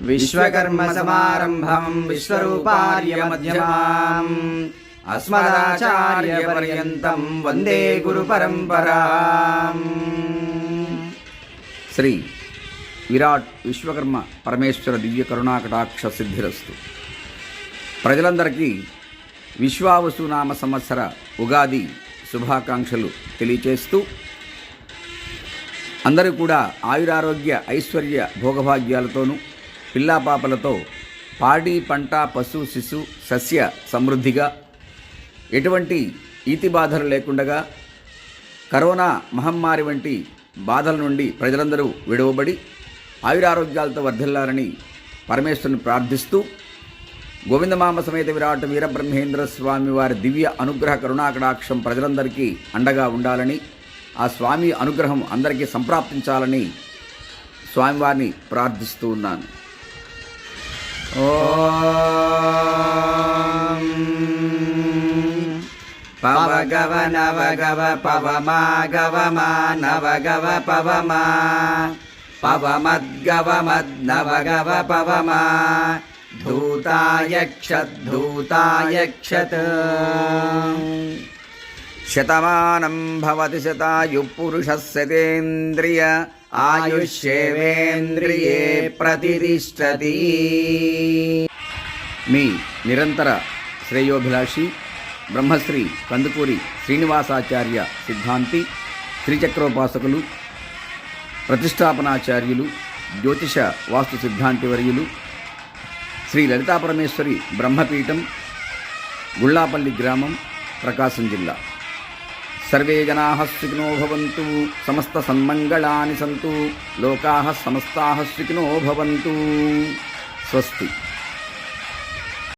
విశ్వకర్మ విశ్వకర్మసమారంభం విశ్వరూపార్యమధ్యమాम् అస్మదాచార్యపర్యంతం వందే గురుపరంపరాम् శ్రీ విరాట్ విశ్వకర్మ పరమేశ్వర దివ్య కరుణాకటాక్ష సిద్ధిరస్తు. ప్రజలందరికీ విశ్వావసునామ సంవత్సర ఉగాది శుభాకాంక్షలు తెలియచేస్తూ అందరూ కూడా ఆయురారోగ్య ఐశ్వర్య భోగభాగ్యాలతోనూ పిల్లాపాపలతో పాడి పంట పశు శిశు సస్య సమృద్ధిగా ఎటువంటి ఈతి బాధలు లేకుండగా కరోనా మహమ్మారి వంటి బాధల నుండి ప్రజలందరూ విడవబడి ఆయురారోగ్యాలతో వర్ధిల్లాలని పరమేశ్వరుని ప్రార్థిస్తూ గోవిందమామ సమేత విరాట్ వీరబ్రహ్మేంద్ర స్వామి వారి దివ్య అనుగ్రహ కరుణాకటాక్షం ప్రజలందరికీ అండగా ఉండాలని ఆ స్వామి అనుగ్రహం అందరికీ సంప్రాప్తించాలని స్వామివారిని ప్రార్థిస్తూ ఉన్నాను. पवगव नवगव पवमा। गवमा नवगव पवमा। पवमद्गव मद् नवगव पवमा धूतायक्षत् धूतायक्षत् శతమానం భవతి శతాయు పురుష శతేంద్రియ ఆయుష్యేవేంద్రియే ప్రతిష్టతి. మీ నిరంతర శ్రేయోభిలాషి బ్రహ్మశ్రీ కందుకూరి శ్రీనివాసాచార్య సిద్ధాంతి శ్రీచక్రోపాసకులు ప్రతిష్టాపనాచార్యులు జ్యోతిష వాస్తు సిద్ధాంతి వర్యులు శ్రీ లలితాపరమేశ్వరి బ్రహ్మపీఠం గుళ్ళాపల్లి గ్రామం ప్రకాశం జిల్లా. సర్వే జనా సుఖినో భవంతు సమస్త సన్మంగళాని సంతు లోకా సమస్తా సుఖినో భవంతు. స్వస్తి.